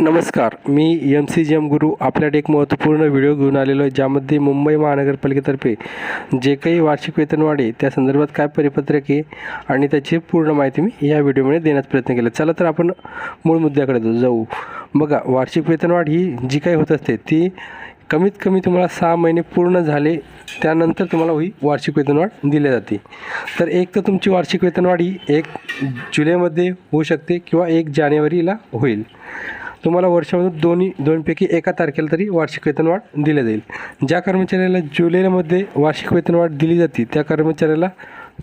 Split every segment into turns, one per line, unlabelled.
नमस्कार मी M C G M Guru आपल्याकडे एक महत्त्वपूर्ण व्हिडिओ घेऊन आलेलो आहे ज्यामध्ये मुंबई महानगरपालिकेतर्फे जे काही वार्षिक वेतनवाढ आहे त्या संदर्भात काय परिपत्रक आहे आणि त्याची पूर्ण माहिती मी या व्हिडिओमध्ये देण्याचा प्रयत्न केला. चला तर आपण मूळ मुद्द्याकडे जाऊ- जाऊ बघा वार्षिक वेतनवाढ ही जी काही होत असते ती कमीत कमी तुम्हाला सहा महिने पूर्ण झाले त्यानंतर तुम्हाला ही वार्षिक वेतनवाढ दिली जाते. तर एक तर तुमची वार्षिक वेतनवाढ ही एक जुलैमध्ये होऊ शकते किंवा एक जानेवारीला होईल. तुम्हाला वर्षामधून दोन्ही दोनपैकी एका तारखेला तरी वार्षिक वेतनवाढ दिली जाईल. ज्या कर्मचाऱ्याला जुलैमध्ये वार्षिक वेतनवाढ दिली जाते त्या कर्मचाऱ्याला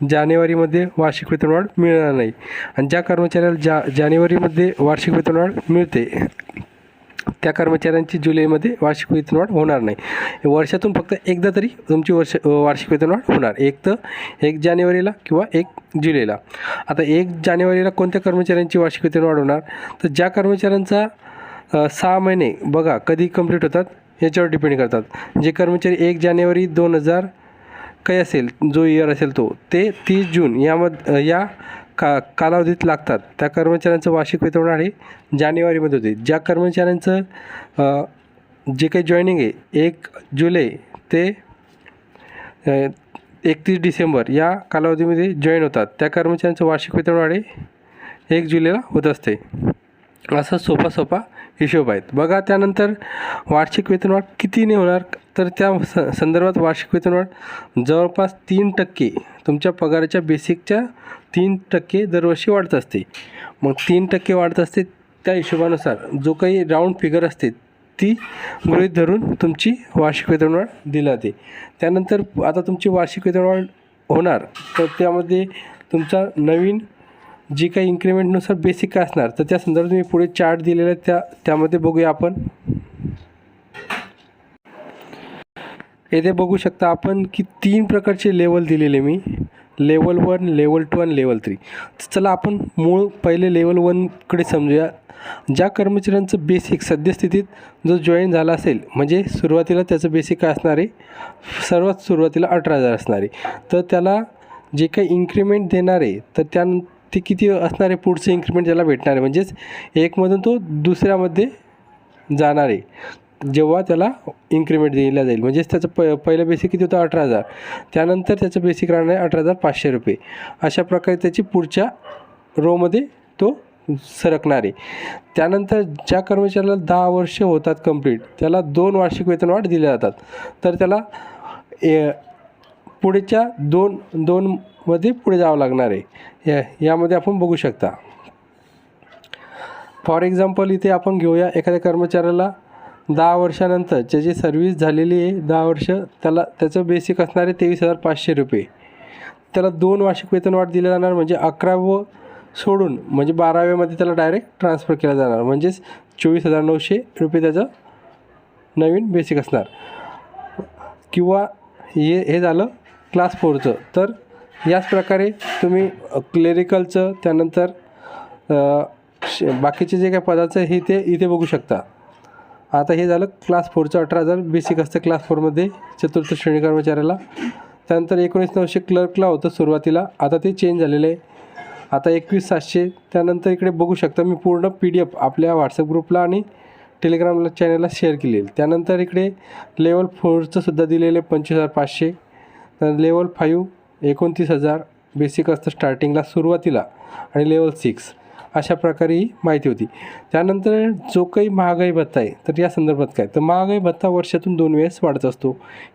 जानेवारीमध्ये वार्षिक वेतनवाढ मिळणार नाही. आणि ज्या कर्मचाऱ्याला जा जानेवारीमध्ये वार्षिक वेतनवाढ मिळते त्या कर्मचाऱ्यांची जुलैमध्ये वार्षिक वेतनवाढ होणार नाही. वर्षातून फक्त एकदा तरी तुमची वर्ष वार्षिक वेतनवाढ होणार. एक तर एक जानेवारीला किंवा एक जुलैला. आता एक जानेवारीला कोणत्या कर्मचाऱ्यांची वार्षिक वेतनवाढ होणार? तर ज्या कर्मचाऱ्यांचा सहा महिने बघा कधी कंप्लीट होतात याच्यावर डिपेंड करतात. जे कर्मचारी एक जानेवारी दोन हजार काही असेल जो इयर असेल तो ते तीस जून यामध्ये या का कालावधीत लागतात. त्या कर्मचाऱ्यांचं वार्षिक वितरण आणि जानेवारीमध्ये होते. ज्या कर्मचाऱ्यांचं जे काही जॉईनिंग आहे एक जुलै ते एकतीस डिसेंबर या कालावधीमध्ये जॉईन होतात. त्या कर्मचाऱ्यांचं वार्षिक वितरण आणि एक जुलैला होत असते. असा सोपा सोपा हिशोब आहेत. बघा त्यानंतर वार्षिक वेतनवाढ कितीने होणार? तर त्या स संदर्भात वार्षिक वेतनवाढ जवळपास तीन टक्के. तुमच्या पगाराच्या बेसिकच्या तीन टक्के दरवर्षी वाढत असते. मग तीन टक्के वाढत असते त्या हिशोबानुसार जो काही राऊंड फिगर असते ती गृहीत धरून तुमची वार्षिक वेतनवाढ दिली जाते. त्यानंतर आता तुमची वार्षिक वेतनवाढ होणार तर त्यामध्ये तुमचा नवीन जी काही इन्क्रिमेंटनुसार बेसिक काय असणार तर त्या संदर्भात मी पुढे चार्ट दिलेला आहे त्या त्यामध्ये बघूया आपण. येथे बघू शकता आपण की तीन प्रकारचे लेवल दिलेले मी. लेवल वन लेवल टू आणि लेवल थ्री चला आपण मूळ पहिले लेवल वनकडे समजूया. ज्या कर्मचाऱ्यांचं बेसिक सद्यस्थितीत जो जॉईन झाला असेल म्हणजे सुरुवातीला त्याचं बेसिक काय असणार आहे सर्वात सुरुवातीला अठरा हजार असणार आहे. तर त्याला जे काही इन्क्रिमेंट देणार आहे तर त्या ते किती असणार आहे पुढचं इन्क्रिमेंट त्याला भेटणार आहे? म्हणजेच एकमधून तो दुसऱ्यामध्ये जाणार आहे. जेव्हा त्याला इन्क्रिमेंट दिला जाईल. म्हणजेच त्याचं प पहिलं बेसिक किती होतं? अठरा हजार. त्यानंतर त्याचं बेसिक राहणार आहे अठरा हजार पाचशे रुपये. अशा प्रकारे त्याची पुढच्या रोमध्ये तो सरकणार आहे. त्यानंतर ज्या कर्मचाऱ्याला दहा वर्ष होतात कंप्लीट त्याला दोन वार्षिक वेतनवाढ दिल्या जातात. तर त्याला ए पुढच्या दोन दोनमध्ये पुढे जावं लागणार आहे. या यामध्ये आपण बघू शकता. फॉर एक्झाम्पल इथे आपण घेऊया एखाद्या कर्मचाऱ्याला दहा वर्षानंतर ज्याची सर्व्हिस झालेली आहे दहा वर्ष त्याला त्याचं बेसिक असणार आहे तेवीस हजार पाचशे रुपये. त्याला दोन वार्षिक वेतनवाढ दिलं जाणार म्हणजे अकरावं सोडून म्हणजे बाराव्यामध्ये त्याला डायरेक्ट ट्रान्सफर केला जाणार. म्हणजेच चोवीस हजार नऊशे रुपये त्याचं नवीन बेसिक असणार. किंवा हे हे झालं क्लास फोरचं. तर याच प्रकारे तुम्ही क्लेरिकलचं त्यानंतर बाकीचे जे काही पदाचं हे ते इथे बघू शकता. आता हे झालं क्लास फोरचं अठरा हजार. बेसिक असतं क्लास फोरमध्ये चतुर्थ श्रेणी कर्मचाऱ्याला. त्यानंतर एकोणीस नऊशे क्लर्कला होतं सुरुवातीला. आता ते चेंज झालेलं आहे. आता एकवीस सातशे. त्यानंतर इकडे बघू शकता मी पूर्ण पी डी एफ आपल्या व्हॉट्सअप ग्रुपला आणि टेलिग्रामला चॅनलला शेअर केलेली. त्यानंतर इकडे लेवल फोरचं सुद्धा दिलेलं आहे पंचवीस हजार पाचशे. तर लेवल फाईव्ह एकोणतीस हजार बेसिक असतं स्टार्टिंगला सुरुवातीला आणि लेवल सिक्स अशा प्रकारे ही माहिती होती. त्यानंतर जो काही महागाई भत्ता आहे तर या संदर्भात काय? तर महागाई भत्ता वर्षातून दोन वेळेस वाढत असतो.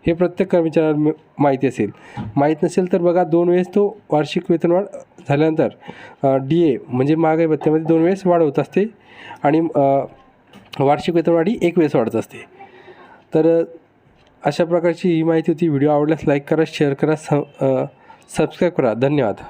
हे प्रत्येक कर्मचाऱ्याला माहिती असेल. माहीत नसेल तर बघा दोन वेळेस तो वार्षिक वेतनवाढ झाल्यानंतर डी ए म्हणजे महागाई भत्त्यामध्ये दोन वेळेस वाढ होत असते आणि वार्षिक वेतनवाढ ही एक वेळेस वाढत असते. तर अशा प्रकारची ही माहिती होती. व्हिडिओ आवडल्यास लाईक करा शेअर करा स सबस्क्राईब करा. धन्यवाद.